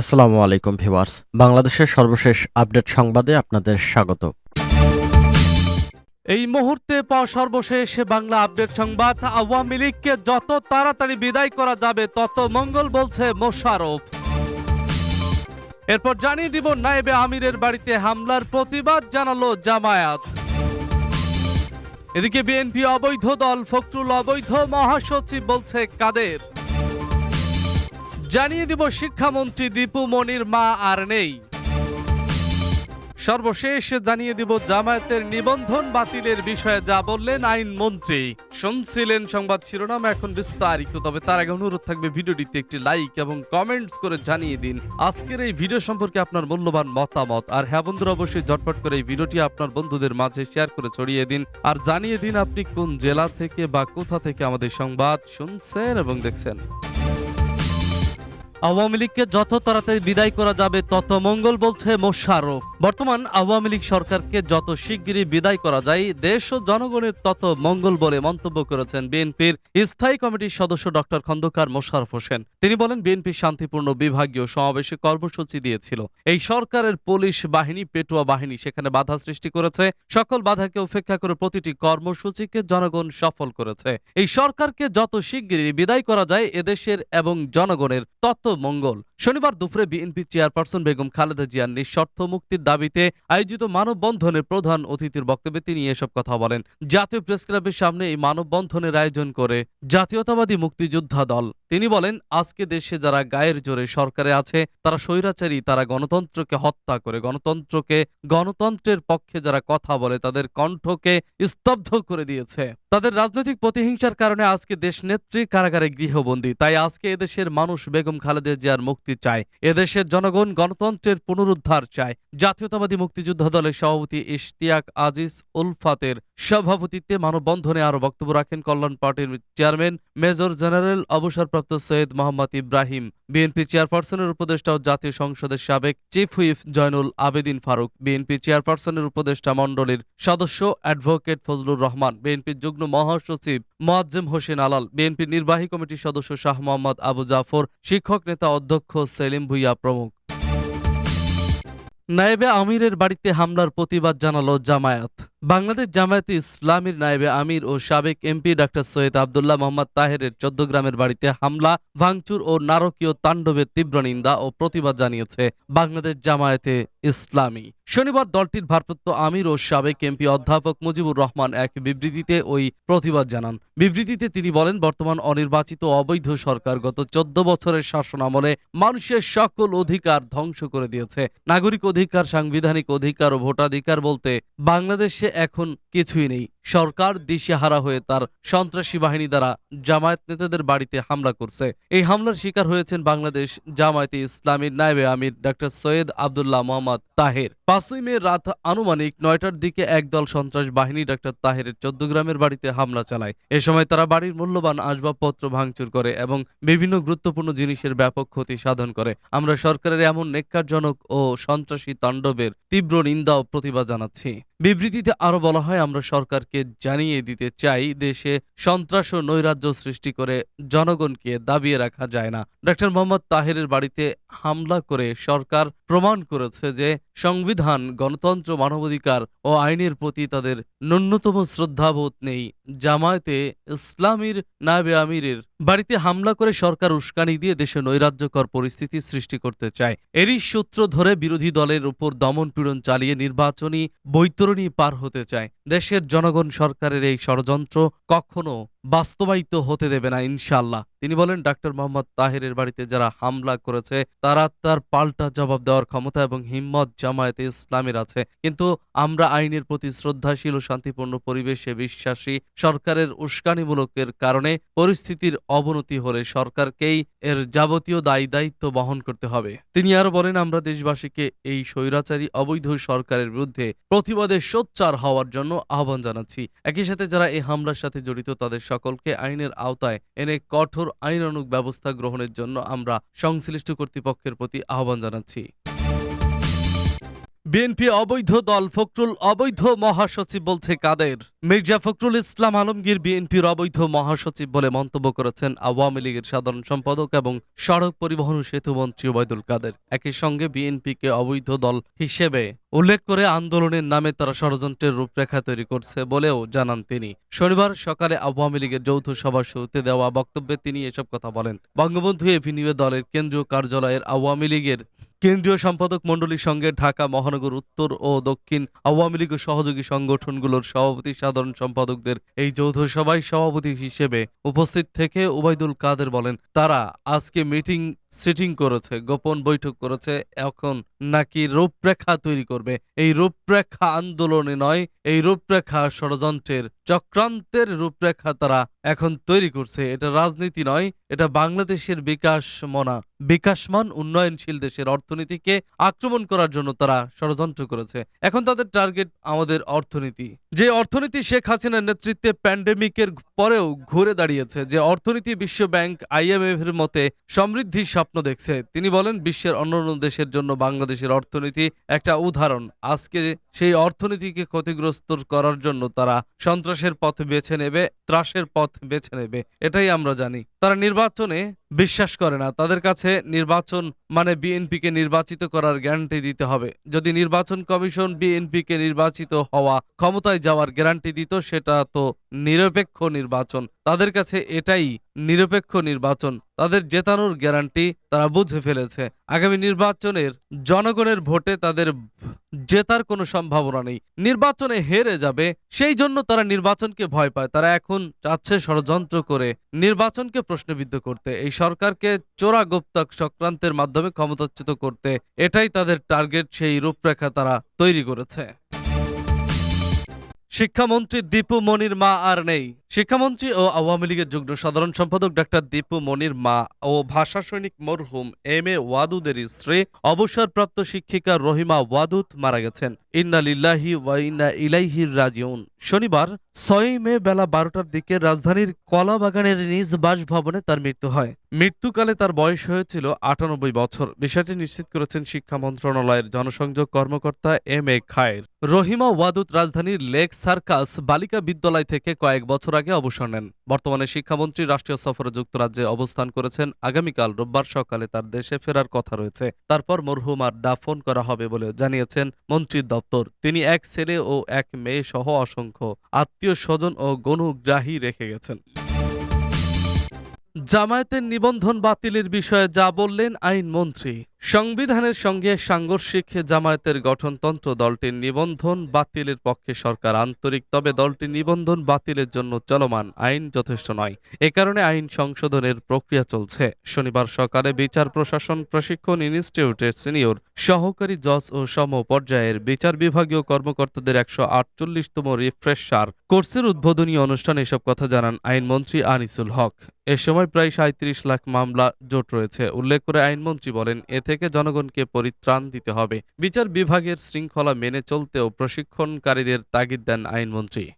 আসসালামু আলাইকুম ভিউয়ার্স। বাংলাদেশের সর্বশেষ আপডেট সংবাদে আপনাদের স্বাগত। এই মুহূর্তে পাওয়া সর্বশেষ বাংলা আপডেট সংবাদ। আওয়ামী লীগকে যত তাড়াতাড়ি বিদায় করা যাবে, তত মঙ্গল বলছে মোশারফ এরপর জানিয়ে দিব নায়েবে আমিরের বাড়িতে হামলার প্রতিবাদ, জানালো জামায়াত। এদিকে বিএনপি অবৈধ দল ফখরুল অবৈধ মহাসচিব বলছে কাদের। জানিয়ে দিব শিক্ষামন্ত্রী দীপু মনির মা আর নেই। সর্বশেষ জানিয়ে দিব জামায়াতের নিবন্ধন বাতিলের বিষয়ে যা বললেন আইনমন্ত্রী। শুনছিলেন সংবাদ শিরোনাম, এখন বিস্তারিত। তবে তার আগে অনুরোধ থাকবে ভিডিওটিতে একটি লাইক এবং কমেন্টস করে জানিয়ে দিন আজকের এই ভিডিও সম্পর্কে আপনার মূল্যবান মতামত। আর হ্যাঁ বন্ধুরা, অবশ্যই ঝটপট করে এই ভিডিওটি আপনার বন্ধুদের মাঝে শেয়ার করে ছড়িয়ে দিন। আর জানিয়ে দিন আপনি কোন জেলা থেকে বা কোথা থেকে আমাদের সংবাদ শুনছেন এবং দেখছেন। আওয়ামী লীগকে যত তাড়াতাড়ি বিদায় করা যাবে, তত মঙ্গল বলছে মোশারফ বর্তমান আওয়ামী লীগ সরকারকে যত শিগগিরই বিদায় করা যায়, দেশ ও জনগণের তত মঙ্গল বলে মন্তব্য করেছেন বিএনপির স্থায়ী কমিটির সদস্য ডক্টর খন্দকার মোশারফ হোসেন। তিনি বলেন, বিএনপি শান্তিপূর্ণ বিভাগীয় সমাবেশে কর্মসূচি দিয়েছিল। এই সরকারের পুলিশ বাহিনী, পেটুয়া বাহিনী সেখানে বাধা সৃষ্টি করেছে। সকল বাধাকে উপেক্ষা করে প্রতিটি কর্মসূচিকে জনগণ সফল করেছে। এই সরকারকে যত শিগগিরই বিদায় করা যায়, এদেশের এবং জনগণের তত মঙ্গল। শনিবার দুপুরে বিএনপি চেয়ারপারসন বেগম খালেদা জিয়ার নিঃশর্ত মুক্তির দাবিতে আয়োজিত মানববন্ধনের প্রধান অতিথির বক্তব্যে তিনি এসব কথা বলেন। জাতীয় প্রেস ক্লাবের সামনে এই মানববন্ধনের আয়োজন করে জাতীয়তাবাদী মুক্তিযোদ্ধা দল। তিনি বলেন, আজকে দেশে যারা গায়ের জোরে সরকারে আছে, তারা স্বৈরাচারী, তারা গণতন্ত্রকে হত্যা করে, গণতন্ত্রকে, গণতন্ত্রের পক্ষে যারা কথা বলে, তাদের কণ্ঠকে স্তব্ধ করে দিয়েছে। তাদের রাজনৈতিক প্রতিহিংসার কারণে আজকে দেশ নেত্রী কারাগারে গৃহবন্দী। তাই আজকে এদেশের মানুষ বেগম খালেদা জিয়ার মুক্তি চায়, এদেশের জনগণ গণতন্ত্রের পুনরুদ্ধার চায়। জাতীয়তাবাদী মুক্তিযোদ্ধা দলের সভাপতি ইশতিয়াক আজিজ উলফাতের সভাপতিত্বে মানববন্ধনে আরও বক্তব্য রাখেন কল্যাণ পার্টির চেয়ারম্যান মেজর জেনারেল অবসরপ্রাপ্ত সৈয়দ মোহাম্মদ ইব্রাহিম। বিএনপি চেয়ারপারসনের উপদেষ্টা ও জাতীয় সংসদের সাবেক chief whip Zainul Abedin Faruk. BNP চেয়ারপারসনের উপদেষ্টা মণ্ডলীর সদস্য অ্যাডভোকেট ফজলুর রহমান। বিএনপির যুগ্ম মহাসচিব মোয়াজ্জেম হোসেন আলাল। বিএনপির নির্বাহী কমিটির সদস্য শাহ মোহাম্মদ আবু জাফর। শিক্ষক নেতা অধ্যক্ষ সেলিম ভুইয়া প্রমুখ। নায়েবে আমিরের বাড়িতে হামলার প্রতিবাদ জানালো জামায়াত। বাংলাদেশ জামায়াতে ইসলামীর নায়েবে আমির ও সাবেক এমপি ডাক্তার সৈয়দ আবদুল্লাহ মোহাম্মদ তাহেরের চোদ্দগ্রামের বাড়িতে হামলা, ভাঙচুর ও নারকীয় তাণ্ডবের তীব্র নিন্দা ও প্রতিবাদ জানিয়েছে বাংলাদেশ জামায়াতে ইসলামী। শনিবার দলটির ভারপ্রাপ্ত আমির ও সাবেক এমপি অধ্যাপক মুজিবুর রহমান এক বিবৃতিতে ওই প্রতিবাদ জানান। বিবৃতিতে তিনি বলেন, বর্তমান অনির্বাচিত অবৈধ সরকার গত চোদ্দ বছরের শাসন আমলে মানুষের সকল অধিকার ধ্বংস করে দিয়েছে। নাগরিক অধিকার, সাংবিধানিক অধিকার ও ভোটাধিকার বলতে বাংলাদেশে এখন কিছুই নেই। সরকার দিশেহারা হয়ে তার সন্ত্রাসী বাহিনী দ্বারা জামায়াত নেতাদের বাড়িতে হামলা করছে। এই হামলার শিকার হয়েছেন বাংলাদেশ জামায়াতে ইসলামীর নায়েবে আমির ডাক্তার সৈয়দ আবদুল্লাহ মোহাম্মদ তাহের। পাঁচই মে রাত আনুমানিক নয়টার দিকে একদল সন্ত্রাস বাহিনী ডাক্তার তাহেরের চোদ্দগ্রামের বাড়িতে হামলা চালায়। এ সময় তারা বাড়ির মূল্যবান আসবাবপত্র ভাঙচুর করে এবং বিভিন্ন গুরুত্বপূর্ণ জিনিসের ব্যাপক ক্ষতি সাধন করে। আমরা সরকারের এমন নেককারজনক ও সন্ত্রাসী তাণ্ডবের তীব্র নিন্দা ও প্রতিবাদ জানাচ্ছি। বিবৃতিতে আরও বলা হয়, আমরা সরকারকে জানিয়ে দিতে চাই, দেশে সন্ত্রাস ও নৈরাজ্য সৃষ্টি করে জনগণকে দাবিয়ে রাখা যায় না। ডক্টর মোহাম্মদ তাহেরের বাড়িতে হামলা করে সরকার প্রমাণ করেছে যে সংবিধান, গণতন্ত্র, মানবাধিকার ও আইনের প্রতি তাদের ন্যূনতম শ্রদ্ধাবোধ নেই। জামায়াতে ইসলামীর নাবে আমিরের বাড়িতে হামলা করে সরকার উস্কানি দিয়ে দেশে নৈরাজ্যকর পরিস্থিতি সৃষ্টি করতে চায়। এরই সূত্র ধরে বিরোধী দলের উপর দমনপীড়ন চালিয়ে নির্বাচনী বৈতরণী পার হতে চায়। দেশের জনগণ সরকারের এই ষড়যন্ত্র কখনো বাস্তবায়িত হতে দেবে না ইনশাল্লাহ তিনি বলেন, ডাক্তার মোহাম্মদ তাহেরের বাড়িতে যারা হামলা করেছে, তারা তার পাল্টা জবাব দেওয়ার ক্ষমতা এবং হিম্মত জামায়াতে ইসলামের আছে। কিন্তু আমরা আইনের প্রতি শ্রদ্ধাশীল ও শান্তিপূর্ণ পরিবেশে বিশ্বাসী, সরকারের উস্কানিমূলকের কারণে পরিস্থিতির অবনতি হলে সরকারকেই এর যাবতীয় দায়ী দায়িত্ব বহন করতে হবে। তিনি আরও বলেন, আমরা দেশবাসীকে এই স্বৈরাচারী, অবৈধ সরকারের বিরুদ্ধে প্রতিবাদে সোচ্চার হওয়ার জন্য আহ্বান জানাচ্ছি। একই সাথে যারা এই হামলার সাথে জড়িত, তাদের সকলকে আইনের আওতায় এনে কঠোর আইনানুগ ব্যবস্থা গ্রহণের জন্য আমরা সংশ্লিষ্ট কর্তৃপক্ষের প্রতি আহ্বান জানাচ্ছি। বিএনপি অবৈধ দল ফখরুল অবৈধ মহাসচিব বলছে কাদের। মির্জা ফখরুল ইসলাম আলমগীর বিএনপির অবৈধ মহাসচিব বলে মন্তব্য করেছেন আওয়ামী লীগের সাধারণ সম্পাদক এবং সড়ক পরিবহন ও সেতু মন্ত্রী ওবায়দুল কাদের। একই সঙ্গে বিএনপিকে অবৈধ দল হিসেবে উল্লেখ করে আন্দোলনের নামে তারা ষড়যন্ত্রের রূপরেখা তৈরি করছে বলেও জানান তিনি। শনিবার সকালে আওয়ামী লীগের যৌথ সভা শুরুতে দেওয়া বক্তব্যে তিনি এসব কথা বলেন। বঙ্গবন্ধু এভিনিউ দলের কেন্দ্রীয় কার্যালয়ের আওয়ামী লীগের কেন্দ্রীয় সম্পাদক মণ্ডলীর সঙ্গে ঢাকা মহানগর উত্তর ও দক্ষিণ আওয়ামী লীগ সহযোগী সংগঠনগুলোর সভাপতি, সাধারণ সম্পাদকদের এই যৌথ সভায় সভাপতি হিসেবে উপস্থিত থেকে ওবায়দুল কাদের বলেন, তারা আজকে মিটিং সিটিং করেছে, গোপন বৈঠক করেছে, এখন নাকি রূপরেখা তৈরি করবে। এই রূপরেখা আন্দোলনে নয়, এই রূপরেখা ষড়যন্ত্রের চক্রান্তের রূপরেখা তারা এখন তৈরি করছে। এটা রাজনীতি নয়, এটা বাংলাদেশের বিকাশ মনা বিকাশমান, উন্নয়নশীল দেশের অর্থনীতিকে আক্রমণ করার জন্য তারা ষড়যন্ত্র করেছে। এখন তাদের টার্গেট আমাদের অর্থনীতি। যে অর্থনীতি শেখ হাসিনার নেতৃত্বে প্যান্ডেমিকের পরেও ঘুরে দাঁড়িয়েছে, যে অর্থনীতি বিশ্ব ব্যাংক আইএমএফ এর মতে সমৃদ্ধির স্বপ্ন দেখছে। তিনি বলেন বিশ্বের অন্যান্য দেশের জন্য বাংলাদেশের অর্থনীতি একটা উদাহরণ। আজকে সেই অর্থনীতিকে ক্ষতিগ্রস্ত করার জন্য তারা সন্ত্রাসের পথ বেছে নেবে, ত্রাসের পথ বেছে নেবে। এটাই আমরা জানি। তারা নির্বাচনে বিশ্বাস করে না। তাদের কাছে নির্বাচন মানে বিএনপিকে নির্বাচিত করার গ্যারান্টি দিতে হবে। যদি নির্বাচন কমিশন বিএনপিকে নির্বাচিত হওয়া ক্ষমতায় যাওয়ার গ্যারান্টি দিত, সেটা তো নিরপেক্ষ নির্বাচন। তাদের কাছে এটাই নিরপেক্ষ নির্বাচন। তাদের জেতানোর গ্যারান্টি তারা বুঝে ফেলেছে। আগামী নির্বাচনের জনগণের ভোটে তাদের জেতার কোনো সম্ভাবনা নেই। নির্বাচনে হেরে যাবে, সেই জন্য তারা নির্বাচনকে ভয় পায়। তারা এখন চাচ্ছে ষড়যন্ত্র করে নির্বাচনকে প্রশ্নবিদ্ধ করতে। এই সরকারকে চোরা গোপ্তাক চক্রান্তের মাধ্যমে ক্ষমতাচ্যুত করতে। এটাই তাদের টার্গেট, সেই রূপরেখা তারা তৈরি করেছে। শিক্ষামন্ত্রী দীপু মনির মা আর নেই। শিক্ষামন্ত্রী ও আওয়ামী লীগের যুগ্ম সাধারণ সম্পাদক ডাক্তার দীপু মনির মা ও ভাষা সৈনিক মরহুম এম এ ওয়াদুদের স্ত্রী, অবসরপ্রাপ্ত শিক্ষিকা রহিমা ওয়াদুদ মারা গেছেন। ইন্না লিল্লাহি ওয়া ইন্না ইলাইহি রাজিউন। শনিবার, ছয়ই মে বেলা বারোটার দিকে রাজধানীর কলাবাগানের নিজ বাসভবনে তার মৃত্যু হয়। মৃত্যুকালে তার বয়স হয়েছিল আটানব্বই বছর। বিষয়টি নিশ্চিত করেছেন শিক্ষা মন্ত্রণালয়ের জনসংযোগ কর্মকর্তা এম এ খায়ের। রহিমা ওয়াদুদ রাজধানীর লেক সার্কাস বালিকা বিদ্যালয় থেকে কয়েক বছর আগে অবসর নেন। বর্তমানে শিক্ষামন্ত্রী রাষ্ট্রীয় সফরে যুক্তরাজ্যে অবস্থান করেছেন। আগামীকাল রোববার সকালে তার দেশে ফেরার কথা রয়েছে। তারপর মরহুমার দাফন করা হবে বলে জানিয়েছেন মন্ত্রীর দপ্তর। তিনি এক ছেলে ও এক মেয়ে সহ অসংখ্য আত্মীয় স্বজন ও গণুগ্রাহী রেখে গেছেন। জামায়াতের নিবন্ধন বাতিলের বিষয়ে যা বললেন আইনমন্ত্রী। সংবিধানের সঙ্গে সাংঘর্ষিক জামায়াতের গঠনতন্ত্র দলটির নিবন্ধন বাতিলের পক্ষে সরকার আন্তরিক, তবে দলটির নিবন্ধন বাতিলের জন্য চলমান আইন যথেষ্ট নয়। এ কারণে আইন সংশোধনের প্রক্রিয়া চলছে। শনিবার সকালে বিচার প্রশাসন, প্রশিক্ষণ ইনস্টিটিউটের সিনিয়র, সহকারী জজ ও সম পর্যায়ের বিচার বিভাগীয় কর্মকর্তাদের একশো আটচল্লিশতম রিফ্রেশার কোর্সের উদ্বোধনী অনুষ্ঠানে এসব কথা জানান আইনমন্ত্রী আনিসুল হক। এ সময় প্রায় সাঁত্রিশ লাখ মামলা জোট রয়েছে। উল্লেখ করে আইনমন্ত্রী বলেন এ থেকে জনগণকে পরিত্রাণ দিতে হবে। বিচার বিভাগের শৃঙ্খলা মেনে চলতেও প্রশিক্ষণকারীদের তাগিদ দেন আইনমন্ত্রী।